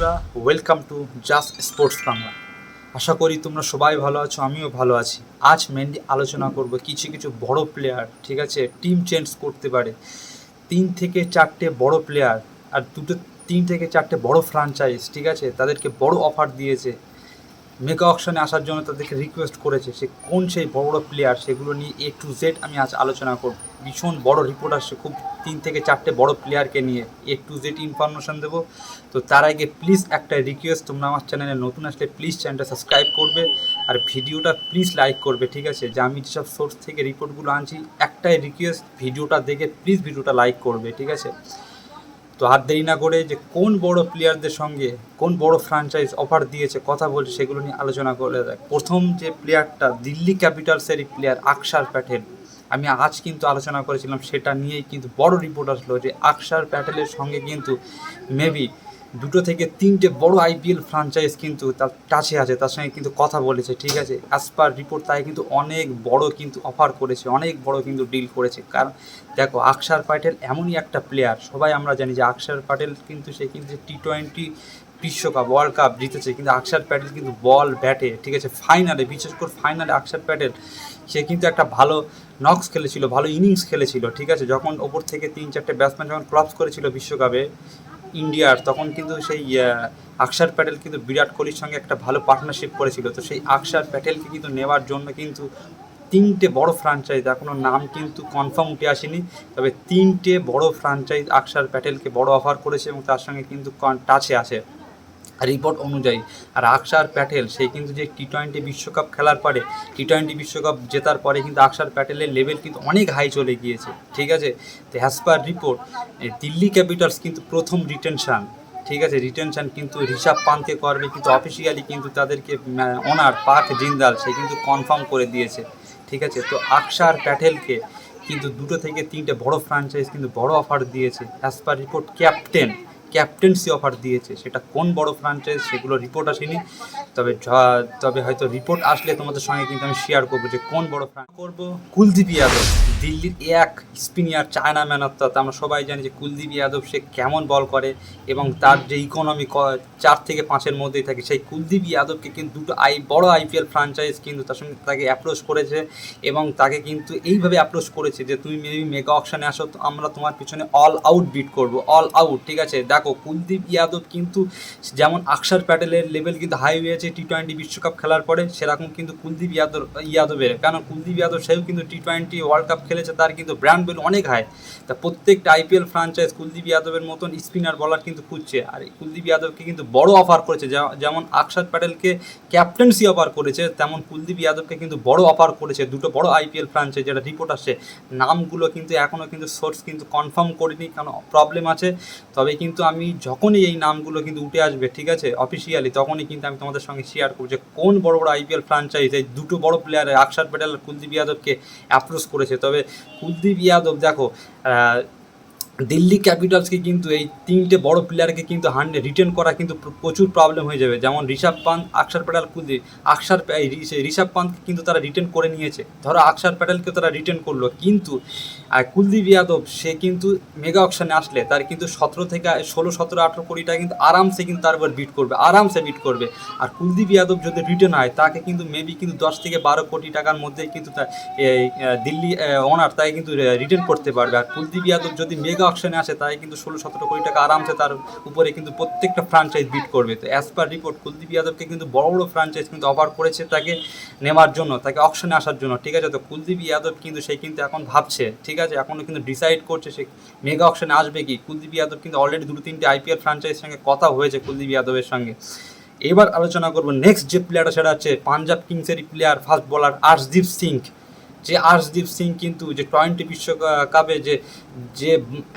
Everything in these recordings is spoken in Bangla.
বন্ধুরা welcome to just sports Bangla আশা করি তোমরা সবাই ভালো আছো, আমিও ভালো আছি। আজ মেনলি আলোচনা করব কিছু কিছু বড় প্লেয়ার ঠিক আছে? টিম চেঞ্জ করতে পারে। তিন থেকে চারটে বড় প্লেয়ার আর দুটো, তিন থেকে চারটে বড় ফ্রাঞ্চাইজ ঠিক আছে? তাদেরকে বড় অফার দিয়েছে। মেগা অকশনে আসার জন্য তাদেরকে রিকোয়েস্ট করেছে সে কোন সেই বড় বড় প্লেয়ার সেগুলো নিয়ে এ টু জেড আমি আজ আলোচনা করব। ভীষণ বড় রিপোর্ট আসছে খুব তিন থেকে চারটে বড় প্লেয়ারকে নিয়ে এ টু জেড ইনফরমেশন দেবো। তো তার আগে প্লিজ একটা রিকোয়েস্ট তোমরা আমার চ্যানেলে নতুন আসলে প্লিজ চ্যানেলটা সাবস্ক্রাইব করবে আর ভিডিওটা প্লিজ লাইক করবে, ঠিক আছে? যে আমি যেসব সোর্স থেকে রিপোর্টগুলো আনছি, একটাই রিকোয়েস্ট ভিডিওটা দেখে প্লিজ ভিডিওটা লাইক করবে, ঠিক আছে? তো আর দেরি না করে যে কোন বড় প্লেয়ারদের সঙ্গে কোন বড় ফ্র্যাঞ্চাইজ অফার দিয়েছে, কথা বলে সেগুলো নিয়ে আলোচনা করে দেখ। প্রথম যে প্লেয়ারটা দিল্লি ক্যাপিটালসেরই প্লেয়ার আকসার প্যাটেল। আমি আজ কিন্তু আলোচনা করেছিলাম, সেটা নিয়েই কিন্তু বড় রিপোর্ট আসলো যে আকসার প্যাটেলের সঙ্গে কিন্তু মেবি দুটো থেকে তিনটে বড় আইপিএল ফ্রাঞ্চাইজ কিন্তু তার টাচে আছে, তার সঙ্গে কিন্তু কথা বলেছে, ঠিক আছে? অ্যাজ পার রিপোর্ট তাই কিন্তু অনেক বড় কিন্তু অফার করেছে, অনেক বড় কিন্তু ডিল করেছে। কারণ দেখো আকসার প্যাটেল এমনই একটা প্লেয়ার সবাই আমরা জানি যে আকসার প্যাটেল কিন্তু সে কিন্তু টি টোয়েন্টি বিশ্বকাপ ওয়ার্ল্ড কাপ জিতেছে, কিন্তু আকসার প্যাটেল কিন্তু বল ব্যাটে ঠিক আছে? ফাইনালে বিশেষ করে ফাইনালে আকসার প্যাটেল সে কিন্তু একটা ভালো নক্স খেলেছিল, ভালো ইনিংস খেলেছিল, ঠিক আছে? যখন ওপর থেকে তিন চারটে ব্যাটসম্যান যখন ক্লপস করেছিল বিশ্বকাপে ইন্ডিয়ার তখন কিন্তু সেই আকসার প্যাটেল কিন্তু বিরাট কোহলির সঙ্গে একটা ভালো পার্টনারশিপ করেছিল। তো সেই আকসার প্যাটেলকে কিন্তু নেওয়ার জন্য কিন্তু তিনটে বড় ফ্রাঞ্চাইজ এখনও নাম কিন্তু কনফার্ম উঠে আসেনি। তবে তিনটে বড় ফ্রাঞ্চাইজ আকসার প্যাটেলকে বড় অফার করেছে এবং তার সঙ্গে কিন্তু টাচে আছে। রিপোর্ট অনুযায়ী আর আকসার প্যাটেল সে কিন্তু যে টি টোয়েন্টি বিশ্বকাপ খেলার পরে টি টোয়েন্টি বিশ্বকাপ জেতার পরে কিন্তু আকসার প্যাটেলের লেভেল কিন্তু অনেক হাই চলে গিয়েছে, ঠিক আছে? তো as per report Delhi Capitals কিন্তু প্রথম রিটেনশান ঠিক আছে? রিটেনশন কিন্তু ঋষভ পান্তকে করবে কিন্তু অফিসিয়ালি কিন্তু তাদেরকে ওনার পাক জিন্দাল সে কিন্তু কনফার্ম করে দিয়েছে, ঠিক আছে? তো আকসার প্যাটেলকে কিন্তু দুটো থেকে তিনটে বড় ফ্রাঞ্চাইজ কিন্তু বড় অফার দিয়েছে as per report captain captaincy offer দিয়েছে। সেটা কোন বড় ফ্রাঞ্চাইজ সেগুলো রিপোর্ট আসেনি। তবে তবে হয়তো রিপোর্ট আসলে তোমাদের সঙ্গে কিন্তু আমি শেয়ার করব যে কোন বড় ফ্রাঞ্চ করব কুলদীপ যাদব, দিল্লির এক স্পিনিয়ার চায়না ম্যান অর্থাৎ আমরা সবাই জানি যে কুলদীপ যাদব সে কেমন বল করে এবং তার যে ইকোনমি চার থেকে পাঁচের মধ্যেই থাকে। সেই কুলদীপ যাদবকে কিন্তু দুটো আই, বড় আইপিএল ফ্রাঞ্চাইজ কিন্তু তার সঙ্গে তাকে অ্যাপ্রোচ করেছে এবং তাকে কিন্তু এইভাবে অ্যাপ্রোচ করেছে যে তুমি মেবি মেগা অপশানে আসো আমরা তোমার পিছনে অল আউট বিট করব। অল আউট ঠিক আছে? দেখো কুলদীপ যাদব কিন্তু যেমন আকসার প্যাটেলের লেভেল কিন্তু হাই হয়েছে টি টোয়েন্টি বিশ্বকাপ খেলার পরে, সেরকম কিন্তু কুলদীপ যাদব ইয়াদবের কারণ কুলদীপ যাদব সেও কিন্তু টি টোয়েন্টি ওয়ার্ল্ড কাপ খেলেছে, তার কিন্তু ব্র্যান্ড ভ্যালু অনেক হাই তা প্রত্যেকটা আইপিএল ফ্রাঞ্চাইজ কুলদীপ ইয়াদবের মতন স্পিনার বলার কিন্তু খুঁজছে। আর কুলদীপ যাদবকে কিন্তু বড় অফার করেছে যেমন আকসার প্যাটেলকে ক্যাপ্টেন্সি অফার করেছে, তেমন কুলদীপ যাদবকে কিন্তু বড় অফার করেছে, দুটো বড় আইপিএল ফ্রাঞ্চাইজ যেটা রিপোর্ট আসছে। নামগুলো কিন্তু এখনও কিন্তু সোর্স কিন্তু কনফার্ম করিনি, কারণ প্রবলেম আছে। তবে কিন্তু আমি যখনই এই নামগুলো কিন্তু উঠে আসবে, ঠিক আছে অফিসিয়ালি তখনই কিন্তু আমি তোমাদের সঙ্গে শেয়ার করব যে কোন বড় বড় আইপিএল ফ্রাঞ্চাইজ এই দুটো বড় প্লেয়ার আকসার প্যাটেল আর কুলদীপ যাদবকে অ্যাপ্রোচ করেছে। তবে কুলদীপ যাদব দেখো দিল্লি ক্যাপিটালসকে কিন্তু এই তিনটে বড় প্লেয়ারকে কিন্তু হান্ড্রেড রিটার্ন করা কিন্তু প্রচুর প্রবলেম হয়ে যাবে। যেমন ঋষভ পান্ত আকসার প্যাটাল আকসার ঋষভ পান্তকে কিন্তু তারা রিটার্ন করে নিয়েছে। ধরো আকসার প্যাটেলকে তারা রিটার্ন করল, কিন্তু কুলদীপ যাদব, সে কিন্তু মেগা অপশানে আসলে, তার কিন্তু সতেরো থেকে ষোলো, সতেরো, আঠেরো কোটি টাকা কিন্তু আরামসে কিন্তু তার উপর বিট করবে, আরামসে বিট করবে। আর কুলদীপ যাদব যদি রিটার্ন হয়, তাকে কিন্তু মেবি কিন্তু দশ থেকে বারো কোটি টাকার মধ্যে কিন্তু তার দিল্লি ওনার তাই কিন্তু রিটার্ন করতে পারবে। আর কুলদীপ যাদব যদি মেগা অপশানে আসে, তাই কিন্তু ষোলো সতেরো কোটি টাকা আরামসে তার উপরে কিন্তু প্রত্যেকটা ফ্রাঞ্চাইজ বিট করবে। তো অ্যাজ পার রিপোর্ট কুলদীপ যাদবকে কিন্তু বড় বড় ফ্রাঞ্চাইজ কিন্তু অফার করেছে তাকে নেওয়ার জন্য, তাকে অপশানে আসার জন্য। ঠিক আছে, তো কুলদীপ যাদব কিন্তু সে কিন্তু এখন ভাবছে, ঠিক আছে এখনও কিন্তু ডিসাইড করছে সে মেগা অপশানে আসবে কি? কুলদীপ যাদব কিন্তু অলরেডি দুটো তিনটে আইপিএল ফ্রাঞ্চাইজের সঙ্গে কথা হয়েছে কুলদীপ যাদবের সঙ্গে। এবার আলোচনা করব নেক্সট যে প্লেয়ারটা সেটা হচ্ছে Punjab কিংসেরই player fast bowler Arshdeep Singh. যে আর্শদীপ সিং কিন্তু যে টোয়েন্টি বিশ্বকাপে যে যে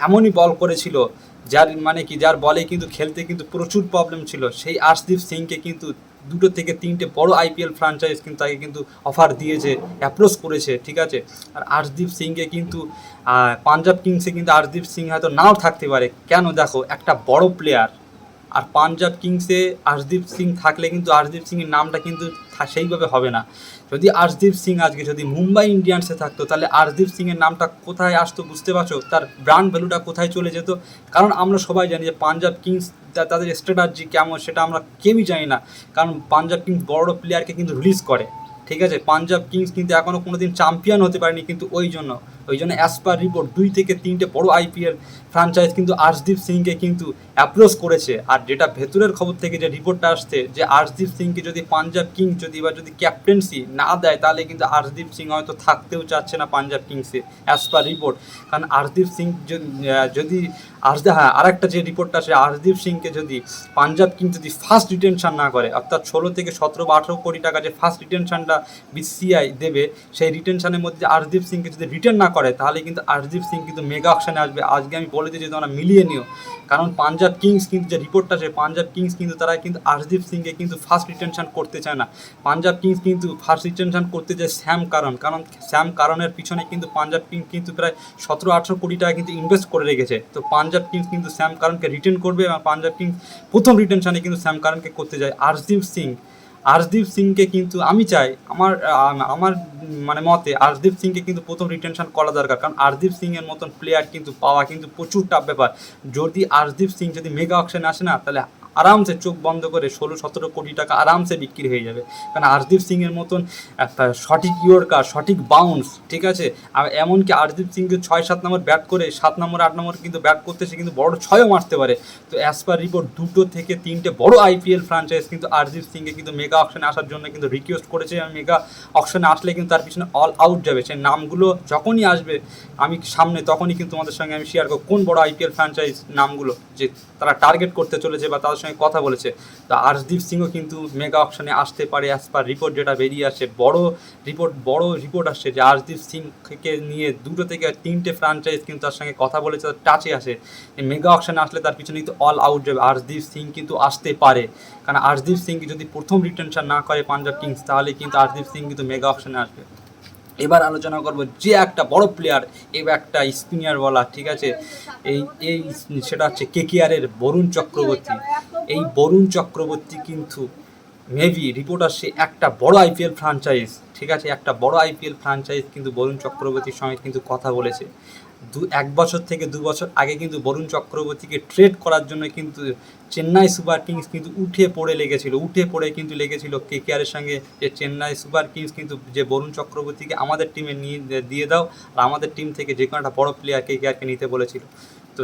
এমনই বল করেছিল, যার মানে কি, যার বলে কিন্তু খেলতে কিন্তু প্রচুর প্রবলেম ছিল, সেই আর্শদীপ সিংকে কিন্তু দুটো থেকে তিনটে বড় আইপিএল ফ্রাঞ্চাইজ কিন্তু তাকে কিন্তু অফার দিয়েছে অ্যাপ্রোচ করেছে, ঠিক আছে? আর আর্শদীপ সিংকে কিন্তু পাঞ্জাব কিংসে কিন্তু আর্শদীপ সিং হয়তো নাও থাকতে পারে। কেন দেখো, একটা বড় প্লেয়ার আর পাঞ্জাব কিংসে আর্শদীপ সিং থাকলে কিন্তু আর্শদীপ সিংয়ের নামটা কিন্তু সেইভাবে হবে না। যদি আশদীপ সিং আজকে যদি মুম্বাই ইন্ডিয়ানসে থাকতো, তাহলে আর্শদীপ সিংয়ের নামটা কোথায় আসতো বুঝতে পারছ? তার ব্র্যান্ড ভ্যালুটা কোথায় চলে যেত? কারণ আমরা সবাই জানি যে পাঞ্জাব কিংস তাদের স্ট্র্যাটার্জি কেমন সেটা আমরা কেউই জানি না। কারণ পাঞ্জাব কিংস বড় প্লেয়ারকে কিন্তু রিলিজ করে। ঠিক আছে, পাঞ্জাব কিংস কিন্তু এখনও কোনো দিন চ্যাম্পিয়ন হতে পারেনি কিন্তু ওই জন্য। ওই জন্য অ্যাজ পার রিপোর্ট দুই থেকে তিনটে বড় আইপিএল ফ্র্যাঞ্চাইজ কিন্তু আর্শদীপ সিংকে কিন্তু অ্যাপ্রোচ করেছে। আর যেটা ভেতরের খবর থেকে যে রিপোর্টটা আসছে যে আর্শদীপ সিংকে যদি পাঞ্জাব কিংস যদি এবার যদি ক্যাপ্টেন্সি না দেয়, তাহলে কিন্তু আর্শদীপ সিং হয়তো থাকতেও চাচ্ছে না পাঞ্জাব কিংসে অ্যাজ পার রিপোর্ট কারণ আর্শদীপ সিং যদি আর্শ হ্যাঁ আরেকটা যে রিপোর্টটা আসে, আর্শদীপ সিংকে যদি পাঞ্জাব কিংস যদি ফার্স্ট রিটেনশন না করে, অর্থাৎ ষোলো থেকে সতেরো বা আঠেরো কোটি টাকা যে ফার্স্ট রিটেনশনটা বিসিআই দেবে, সেই রিটেনশনের মধ্যে আর্শদীপ সিংকে যদি রিটার্ন না করে, তাহলে কিন্তু আর্শদীপ সিং কিন্তু মেগা অকশনে আসবে। আজকে আমি বলে দিয়েছি তোমরা মিলিয়ে নিও। কারণ পাঞ্জাব কিংস কিন্তু যে রিপোর্টটা আছে পাঞ্জাব কিংস কিন্তু তারা কিন্তু আর্শদীপ সিংকে কিন্তু ফার্স্ট রিটেনশন করতে চায় না। পাঞ্জাব কিংস কিন্তু ফার্স্ট রিটেনশন করতে চায় শ্যাম কারণ কারণ শ্যাম কারণের পিছনে কিন্তু পাঞ্জাব কিংস কিন্তু প্রায় সতেরো, আঠেরো কোটি টাকা কিন্তু ইনভেস্ট করে রেখেছে। তো পাঞ্জাব কিংস কিন্তু শ্যাম কারণকে রিটেন করবে এবং পাঞ্জাব কিংস প্রথম রিটেনশনে কিন্তু শ্যাম কারণকে করতে যায় আর্শদীপ সিং আর্শদীপ সিংকে কিন্তু আমি চাই, আমার আমার মানে মতে আর্শদীপ সিংকে কিন্তু প্রথম রিটেনশন করা দরকার। কারণ আর্শদীপ সিংয়ের মতন প্লেয়ার কিন্তু পাওয়া কিন্তু প্রচুর টাফ ব্যাপার। যদি আর্শদীপ সিং যদি মেগা অকশনে আসে না, তাহলে আরামসে চোখ বন্ধ করে ষোলো সতেরো কোটি টাকা আরামসে বিক্রি হয়ে যাবে। কারণ আর্শদীপ সিং এর মতন একটা সঠিক ইয়র্কার, সঠিক বাউন্স ঠিক আছে? এমনকি আর্শদীপ সিংকে ছয়, সাত নম্বর ব্যাট করে, সাত নম্বর আট নম্বর কিন্তু ব্যাট করতে সে কিন্তু বড় ছয়ও মারতে পারে। তো অ্যাজ পার রিপোর্ট দুটো থেকে তিনটে বড় আইপিএল ফ্রাঞ্চাইজ কিন্তু আর্শদীপ সিংকে কিন্তু মেগা অকশনে আসার জন্য কিন্তু রিকোয়েস্ট করেছে। এবং মেগা অকশনে আসলে কিন্তু তার পিছনে অল আউট যাবে। সেই নামগুলো যখনই আসবে, আমি সামনে তখনই কিন্তু তোমাদের সঙ্গে আমি শেয়ার করব কোন বড় আইপিএল ফ্র্যাঞ্চাইজ নামগুলো যে তারা টার্গেট করতে চলেছে বা তাদের সঙ্গে কথা বলেছে। তো আর্শদীপ সিংও কিন্তু মেগা অকশনে আসতে পারে অ্যাজ পার রিপোর্ট যেটা বেরিয়ে আসে বড় রিপোর্ট বড় রিপোর্ট আসছে যে আর্শদীপ সিং থেকে নিয়ে দুটো থেকে তিনটে ফ্রাঞ্চাইজ কিন্তু তার সঙ্গে কথা বলেছে, তার টাচে আসে। মেগা অকশনে আসলে তার পিছনে কিন্তু অল আউট যাবে। আর্শদীপ সিং কিন্তু আসতে পারে। কারণ আর্শদীপ সিং যদি প্রথম রিটেনশন না করে পাঞ্জাব কিংস, তাহলে কিন্তু আর্শদীপ সিং কিন্তু মেগা অকশনে আসবে। এবার আলোচনা করব যে একটা বড় প্লেয়ার এই একটা স্পিনার বলা, ঠিক আছে? এই এই সেটা হচ্ছে কেকিআরের বরুণ চক্রবর্তী। এই বরুণ চক্রবর্তী কিন্তু মেবি রিপোর্ট আসছে একটা বড় আইপিএল ফ্রাঞ্চাইজ ঠিক আছে? একটা বড় আইপিএল ফ্রাঞ্চাইজ কিন্তু বরুণ চক্রবর্তীর সঙ্গে কিন্তু কথা বলেছে। দু, এক বছর থেকে দু বছর আগে কিন্তু বরুণ চক্রবর্তীকে ট্রেড করার জন্য কিন্তু চেন্নাই সুপার কিংস কিন্তু উঠে পড়ে লেগেছিল, উঠে পড়ে কিন্তু লেগেছিল কে কেকেআরের সঙ্গে যে চেন্নাই সুপার কিংস কিন্তু যে বরুণ চক্রবর্তীকে আমাদের টিমে নিয়ে দিয়ে দাও আর আমাদের টিম থেকে যে কোনো একটা বড় প্লেয়ার কে কেকেআরকে নিতে বলেছিল। তো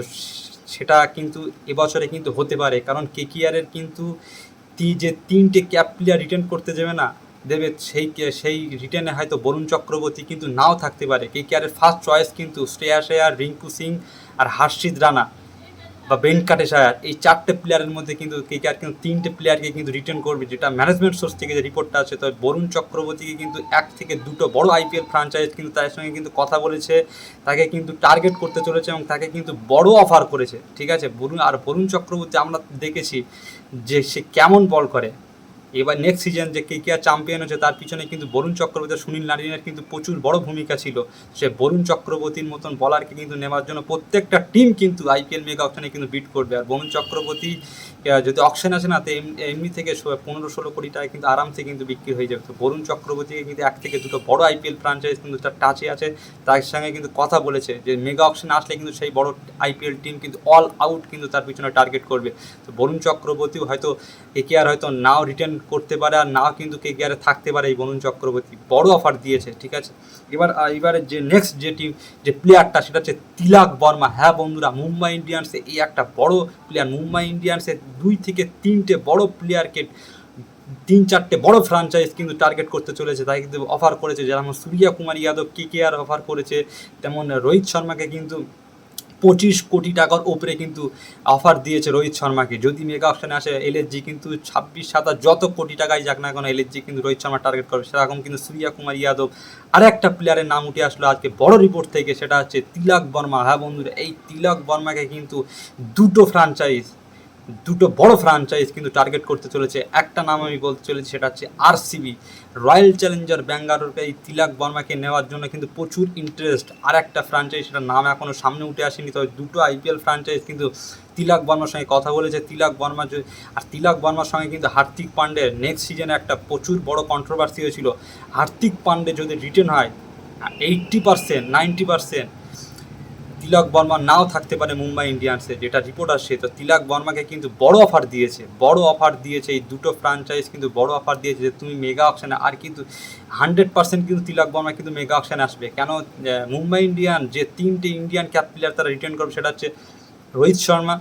সেটা কিন্তু এবছরে কিন্তু হতে পারে, কারণ কেকেআরের কিন্তু যে তিনটে ক্যাপ প্লেয়ার রিটার্ন করতে যাবে না দেবে, সেই সেই রিটার্নে হয়তো বরুণ চক্রবর্তী কিন্তু নাও থাকতে পারে। কে কেয়ারের ফার্স্ট চয়েস কিন্তু শ্রেয়া আয়ার রিঙ্কু সিং আর হার্ষিদ রানা বা ভেঙ্কাটেশ আয়ার এই চারটে প্লেয়ারের মধ্যে কিন্তু কে কেয়ার কিন্তু তিনটে প্লেয়ারকে কিন্তু রিটার্ন করবে, যেটা ম্যানেজমেন্ট সোর্স থেকে যে রিপোর্টটা আছে তবে বরুণ চক্রবর্তীকে কিন্তু এক থেকে দুটো বড় আইপিএল ফ্রাঞ্চাইজ কিন্তু তার সঙ্গে কিন্তু কথা বলেছে, তাকে কিন্তু টার্গেট করতে চলেছে এবং তাকে কিন্তু বড় অফার করেছে। ঠিক আছে? বরুণ, আর বরুণ চক্রবর্তী আমরা দেখেছি যে সে কেমন বল করে। এবার নেক্সট সিজন যে কে কে আর চ্যাম্পিয়ন হচ্ছে, তার পিছনে কিন্তু বরুণ চক্রবর্তী সুনীল নারিনের কিন্তু প্রচুর বড় ভূমিকা ছিল। সে বরুণ চক্রবর্তীর মতন বলারকে কিন্তু নেওয়ার জন্য প্রত্যেকটা টিম কিন্তু আইপিএল মেগা অপশনে কিন্তু বিট করবে। আর বরুণ চক্রবর্তী যদি অপশন আসে না, তো এম- এমনি থেকে পনেরো, ষোলো কোটি টাকা কিন্তু আরামসে কিন্তু বিক্রি হয়ে যাবে। তো বরুণ চক্রবর্তীকে কিন্তু এক থেকে দুটো বড় আইপিএল ফ্রাঞ্চাইজ কিন্তু তার টাচে আছে। তার সঙ্গে কিন্তু কথা বলেছে যে মেগা অপশন আসলে কিন্তু সেই বড় আইপিএল টিম কিন্তু অল আউট কিন্তু তার পিছনে টার্গেট করবে। তো বরুণ চক্রবর্তীও হয়তো এ কে আর হয়তো নাও রিটার্ন করতে পারে আর নাও কিন্তু কে কেয়ারে থাকতে পারে এই বরুণ চক্রবর্তী। বড় অফার দিয়েছে, ঠিক আছে? এবার এবারে যে নেক্সট যে টিম যে প্লেয়ারটা সেটা হচ্ছে তিলাক বর্মা। হ্যাঁ বন্ধুরা, মুম্বাই ইন্ডিয়ান্সে এই একটা বড় প্লেয়ার মুম্বাই ইন্ডিয়ান্সে দুই থেকে তিনটে বড় প্লেয়ারকে তিন চারটে বড় ফ্রাঞ্চাইজ কিন্তু টার্গেট করতে চলেছে, তাই কিন্তু অফার করেছে। যেমন সূর্যা কুমার যাদব কে কে আর অফার করেছে, তেমন রোহিত শর্মাকে কিন্তু পঁচিশ কোটি টাকার ওপরে কিন্তু অফার দিয়েছে রোহিত শর্মাকে। যদি মেগা অপশানে আসে এলএসজি কিন্তু ছাব্বিশ, সাতাশ যত কোটি টাকায় যাক না কেন এলএসজি কিন্তু রোহিত শর্মা টার্গেট করবে। সেরকম কিন্তু সূর্যা কুমার ইয়াদব আর একটা প্লেয়ারের নাম উঠে আসলো আজকে বড় রিপোর্ট থেকে, সেটা হচ্ছে তিলক বর্মা। হ্যাঁ বন্ধুরা, এই তিলক বর্মাকে কিন্তু দুটো ফ্রাঞ্চাইজ দুটো বড় ফ্রাঞ্চাইজ কিন্তু টার্গেট করতে চলেছে। একটা নাম আমি বলতে চলেছি, সেটা হচ্ছে আরসিবি রয়্যাল চ্যালেঞ্জার ব্যাঙ্গালোরকে এই তিলাক বর্মাকে নেওয়ার জন্য কিন্তু প্রচুর ইন্টারেস্ট আর একটা ফ্র্যাঞ্চাইজ সেটার নাম এখনও সামনে উঠে আসেনি, তবে দুটো আইপিএল ফ্র্যাঞ্চাইজ কিন্তু তিলাক বর্মার সঙ্গে কথা বলেছে। তিলাক বর্মা আর তিলাক বর্মার সঙ্গে কিন্তু হার্দিক পান্ডের নেক্সট সিজনে একটা প্রচুর বড় কন্ট্রোভার্সি হয়েছিল। হার্দিক পান্ডে যদি রিটার্ন হয় eighty percent ninety percent Tilak Varma নাও থাকতে পারে মুম্বাই ইন্ডিয়ান্সে, যেটা রিপোর্ট আসছে, তো তিলক বর্মাকে কিন্তু বড় অফার দিয়েছে, বড় অফার দিয়েছে এই দুটো ফ্রাঞ্চাইজ কিন্তু বড় অফার দিয়েছে যে তুমি মেগা অপশানে আর কিন্তু হান্ড্রেড পার্সেন্ট কিন্তু তিলক বর্মা কিন্তু মেগা অপশানে আসবে। কেন মুম্বাই ইন্ডিয়ান যে তিনটে ইন্ডিয়ান ক্যাপ প্লেয়ার তারা রিটার্ন করবে, সেটা হচ্ছে রোহিত শর্মা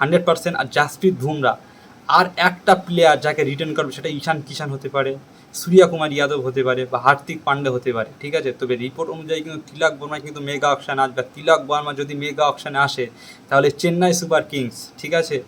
হান্ড্রেড পার্সেন্ট আর জাসপ্রীত বুমরা। আর একটা প্লেয়ার যাকে রিটার্ন করবে, সেটা ঈশান কিষান হতে পারে। সূর্যা কুমার যাদব হতে পারে বা হার্দিক পান্ডে হতে পারে, ঠিক আছে? তবে রিপোর্ট অনুযায়ী কিন্তু তিলক বর্মা কিন্তু মেগা অপশানে আসবে আর তিলক বর্মা যদি মেগা অপশানে আসে, তাহলে চেন্নাই সুপার কিংস, ঠিক আছে?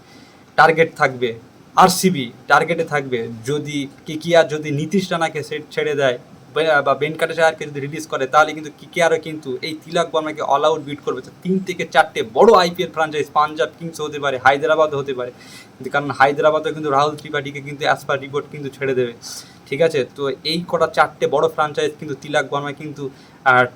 টার্গেট থাকবে আরসিবি টার্গেটে থাকবে। যদি কে কেকিআর যদি নীতিশ রানাকে সে- ছেড়ে দেয়, বা- বা বেনকাটেশায়ারকে যদি রিলিজ করে, তাহলে কিন্তু কেকেআরও কিন্তু এই তিলক বর্মাকে অল আউট বিট করবে। তো তিন থেকে চারটে বড় আইপিএল ফ্রাঞ্চাইজ পাঞ্জাব কিংস হতে পারে হায়দ্রাবাদ হতে পারে। কারণ হায়দ্রাবাদও কিন্তু রাহুল ত্রিপাঠীকে কিন্তু অ্যাজ পার রিপোর্ট কিন্তু ছেড়ে দেবে। ঠিক আছে? তো এই কটা চারটে বড় ফ্রাঞ্চাইজ কিন্তু তিলাক বর্মা কিন্তু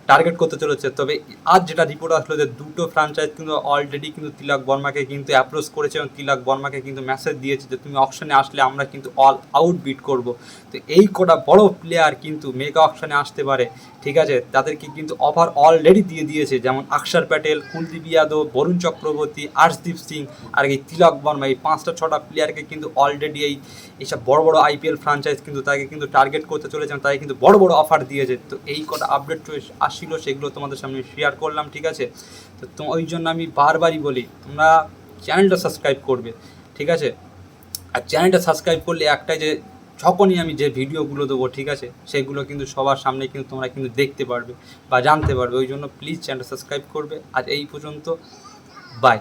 টার্গেট করতে চলেছে। তবে আজ যেটা রিপোর্ট আসলো যে দুটো ফ্রাঞ্চাইজ কিন্তু অলরেডি কিন্তু তিলক বর্মাকে কিন্তু অ্যাপ্রোচ করেছে এবং তিলক বর্মাকে কিন্তু মেসেজ দিয়েছে যে তুমি অপশনে আসলে আমরা কিন্তু অল আউট বিট করব। তো এই কটা বড় প্লেয়ার কিন্তু মেগা অপশনে আসতে পারে, ঠিক আছে? তাদেরকে কিন্তু অফার অলরেডি দিয়ে দিয়েছে। যেমন অক্ষর প্যাটেল, কুলদীপ যাদব, বরুণ চক্রবর্তী, আর্শদীপ সিং আর এই তিলক বর্মা, এই পাঁচটা, ছটা প্লেয়ারকে কিন্তু অলরেডি এই, এইসব বড় বড় আইপিএল ফ্রাঞ্চাইজ কিন্তু তাকে কিন্তু টার্গেট করতে চলেছে এবং তাকে কিন্তু বড় বড় অফার দিয়েছে তো এই কটা আপডেট আসছিল, সেগুলো তোমাদের সামনে শেয়ার করলাম, ঠিক আছে? তো তো ওই জন্য আমি বারবারই বলি, তোমরা চ্যানেলটা সাবস্ক্রাইব করবে, ঠিক আছে? আর চ্যানেলটা সাবস্ক্রাইব করলে একটাই যে, যখনই আমি যে ভিডিওগুলো দেবো, ঠিক আছে? সেগুলো কিন্তু সবার সামনে কিন্তু তোমরা কিন্তু দেখতে পারবে বা জানতে পারবে, ওই জন্য প্লিজ চ্যানেলটা সাবস্ক্রাইব করবে। আর এই পর্যন্ত বাই